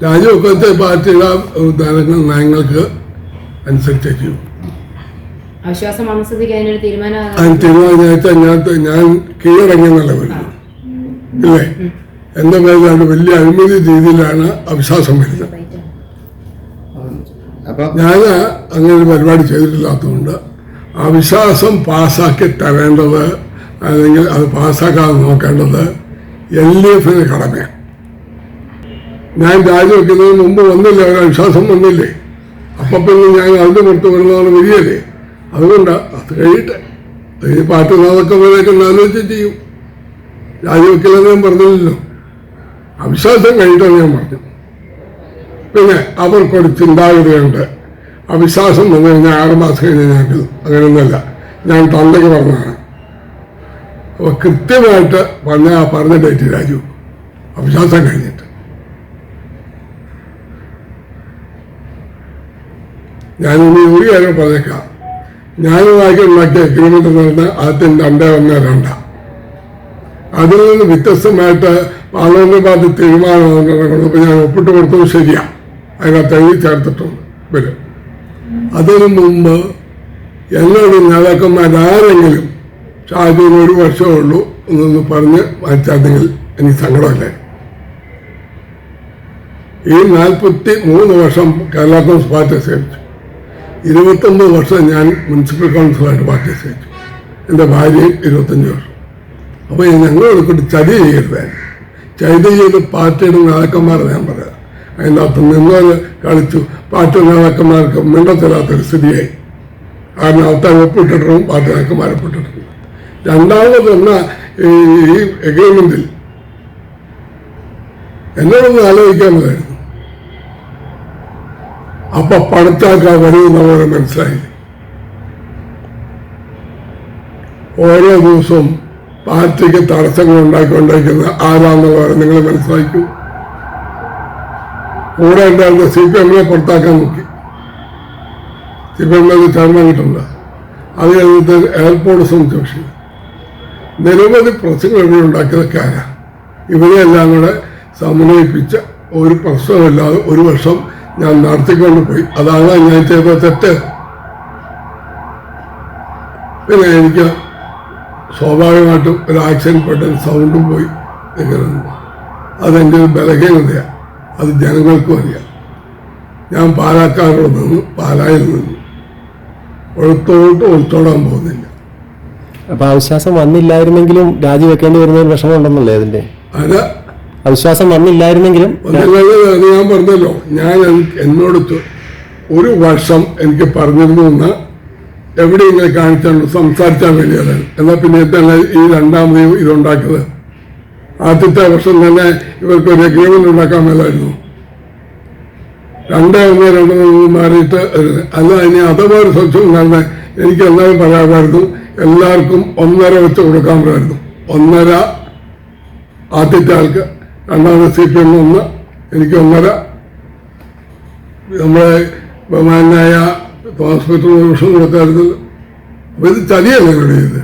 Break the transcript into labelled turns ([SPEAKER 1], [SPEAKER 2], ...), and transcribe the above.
[SPEAKER 1] രാജിവെക്കത്തെ പാർട്ടിയുടെ ഉദ്ദേശങ്ങൾ നയങ്ങൾക്ക് അനുസരിച്ചേ ചെയ്യും
[SPEAKER 2] തീരുമാനം
[SPEAKER 1] ഞാൻ ഞാൻ കീഴടങ്ങിയെന്നല്ല വരുന്നത് ഇല്ലേ? എന്റെ പേരിലാണ് വലിയ അഴിമതി രീതിയിലാണ് അവിശ്വാസം വരുന്നത്. ഞാൻ അങ്ങനെ ഒരു പരിപാടി ചെയ്തിട്ടില്ലാത്തതുകൊണ്ട് അവിശ്വാസം പാസ്സാക്കി തരേണ്ടത് അല്ലെങ്കിൽ അത് പാസ്സാക്കാതെ നോക്കേണ്ടത് എൽ ഡി എഫിന് കടമയാണ്. ഞാൻ രാജി വെക്കുന്നതിന് മുമ്പ് വന്നില്ല ഒരു അവിശ്വാസം വന്നില്ലേ? അപ്പൊ പിന്നെ ഞാൻ അതിന് പുറത്ത് വരുന്നതാണ് വരികയല്ലേ അതുകൊണ്ട് അത് കഴിയട്ടെ ഈ പാട്ട് നാളൊക്കെ വരെയൊക്കെ ആലോചിച്ച് ചെയ്യും. രാജിവെക്കില്ലെന്ന് ഞാൻ പറഞ്ഞില്ലല്ലോ. അവിശ്വാസം കഴിഞ്ഞിട്ടാണ് ഞാൻ പറഞ്ഞു പിന്നെ അവർക്കൊരു ചിന്താഗതിയുണ്ട്. അവിശ്വാസം വന്നു കഴിഞ്ഞാൽ ആറ് മാസം കഴിഞ്ഞ് ഞങ്ങൾക്ക് അങ്ങനെയൊന്നുമല്ല ഞാൻ തന്തയ്ക്ക് പറഞ്ഞതാണ്. അപ്പോൾ കൃത്യമായിട്ട് പറഞ്ഞ പറഞ്ഞ ഡേറ്റ് രാജു. അവിശ്വാസം കഴിഞ്ഞിട്ട് ഞാനിനി ഒരു കാര്യം പറഞ്ഞേക്കാം. ഞാനുമാക്കി ഉണ്ടാക്കിയ എഗ്രിമെന്റ് എന്ന് പറഞ്ഞാൽ ആദ്യം രണ്ട് ഒന്ന് രണ്ട. അതിൽ നിന്ന് വ്യത്യസ്തമായിട്ട് പാർലമെന്റ് പാർട്ടി തീരുമാനം കൊണ്ടപ്പോൾ ഞാൻ ഒപ്പിട്ട് കൊടുത്തത് ശരിയാ. അതിനകത്ത് എഴുതി ചേർത്തിട്ടുണ്ട് വരും. അതിനു മുമ്പ് എന്നോട് നേതാക്കന്മാരാരെങ്കിലും ഷാജുവിന് ഒരു വർഷമേ ഉള്ളൂ എന്നൊന്ന് പറഞ്ഞ് വായിച്ചാണെങ്കിൽ എനിക്ക് സങ്കടമല്ലേ? ഈ നാൽപ്പത്തി മൂന്ന് വർഷം കേരള കോൺഗ്രസ് പാർട്ടി സേവിച്ചു. ഇരുപത്തൊമ്പത് വർഷം ഞാൻ മുനിസിപ്പൽ കൗൺസിലായിട്ട് പാർട്ടി സഹിച്ചു എന്റെ ഭാര്യയും ഇരുപത്തഞ്ച് വർഷം. അപ്പോൾ ഞങ്ങളോട് കൂടി ചതി ചെയ്യരുത്. ചതി ചെയ്ത് പാർട്ടിയുടെ നേതാക്കന്മാരെ ഞാൻ പറയാം. അതിന്റെ അകത്ത് നിന്നോര് കളിച്ചു. പാർട്ടി നേതാക്കന്മാർക്ക് മിണ്ടത്തില്ലാത്തൊരു സ്ഥിതിയായി. കാരണം ആൾക്കാർ ഒപ്പിട്ടിട്ടും പാർട്ടി നേതാക്കന്മാരെ ഒപ്പിട്ടിട്ടുണ്ട് രണ്ടാമത് എന്ന ഈ എഗ്രിമെന്റിൽ എന്നോടൊന്ന് ആലോചിക്കാൻ മതിയായിരുന്നു അപ്പൊ പണത്താക്കാൻ കഴിയുന്നവരെ മനസ്സിലായി. ഓരോ ദിവസവും പാർട്ടിക്ക് തടസ്സങ്ങൾ ഉണ്ടാക്കിക്കൊണ്ടിരിക്കുന്ന ആരാന്നുള്ളവരെ നിങ്ങൾ മനസ്സിലാക്കൂ കൂടെ ഉണ്ടായിരുന്ന സി പി എമ്മിനെ പുറത്താക്കാൻ നോക്കി. സി പി എമ്മിന് ചേർന്നിട്ടുണ്ട് അത് കഴിഞ്ഞിട്ട് എയർപോർട്ട് വിഷയം നിരവധി പ്രശ്നങ്ങൾ ഉണ്ടാക്കിയതൊക്കെ ആരാ? ഇവരെയെല്ലാം കൂടെ സമന്വയിപ്പിച്ച ഒരു പ്രശ്നമില്ലാതെ ഒരു വർഷം ഞാൻ നടത്തിക്കൊണ്ട് പോയി. അതാണ് ഞാൻ ചെയ്ത തെറ്റ് പിന്നെ എനിക്ക് സ്വാഭാവികമായിട്ടും ഒരു ആക്സിഡന്റ് പെട്ടെന്ന് സൗണ്ടും പോയി. ഇങ്ങനെ അതെന്റെ ഒരു ബലഹീനതയാണ് അത് ജനങ്ങൾക്കും അറിയാം. ഞാൻ പാലക്കാട് നിന്നു. പാലായിൽ നിന്നു. ഒഴുത്തോട്ട് ഒഴുത്തോടാൻ പോകുന്നില്ല.
[SPEAKER 3] അപ്പൊ അവിശ്വാസം വന്നില്ലായിരുന്നെങ്കിലും രാജിവെക്കേണ്ടി വരുന്ന ഒരു വിഷമം ഉണ്ടെന്നല്ലേ അതിന്റെ
[SPEAKER 1] അത്
[SPEAKER 3] അവിശ്വാസം വന്നില്ലായിരുന്നെങ്കിലും
[SPEAKER 1] ഞാൻ പറഞ്ഞല്ലോ. ഞാൻ എന്നോട് ഒരു വർഷം എനിക്ക് പറഞ്ഞിരുന്നു എന്ന് എവിടെ ഇങ്ങനെ കാണിച്ചാണ് സംസാരിച്ചാൽ വേണ്ടിയതാണ് എന്നാൽ പിന്നെ തന്നെ ഈ രണ്ടാമത് ഇതുണ്ടാക്കിയത്. ആദ്യത്തെ വർഷം തന്നെ ഇവർക്ക് ഒരു അഗ്രിമെന്റ് ഉണ്ടാക്കാൻ മേലായിരുന്നു. രണ്ടേ ഒന്ന് രണ്ട് മാറിയിട്ട് അല്ല ഇനി അഥവാ ഒരു സ്വച്ഛം കാരണം എനിക്ക് എല്ലാവരും പറയാമായിരുന്നു. എല്ലാവർക്കും ഒന്നര വെച്ച് കൊടുക്കാൻ പറ്റുമായിരുന്നു ഒന്നര ആദ്യത്തെ ആൾക്ക് രണ്ടാമത് സി പി എം ഒന്ന് എനിക്ക് ഒന്നര നമ്മളെ ബഹുമാനായ ഹോസ്പിറ്റൽ വിഷം കൊടുത്തായിരുന്നു. അപ്പോൾ ഇത് ചതിയല്ലേ ഇവിടെ ചെയ്ത്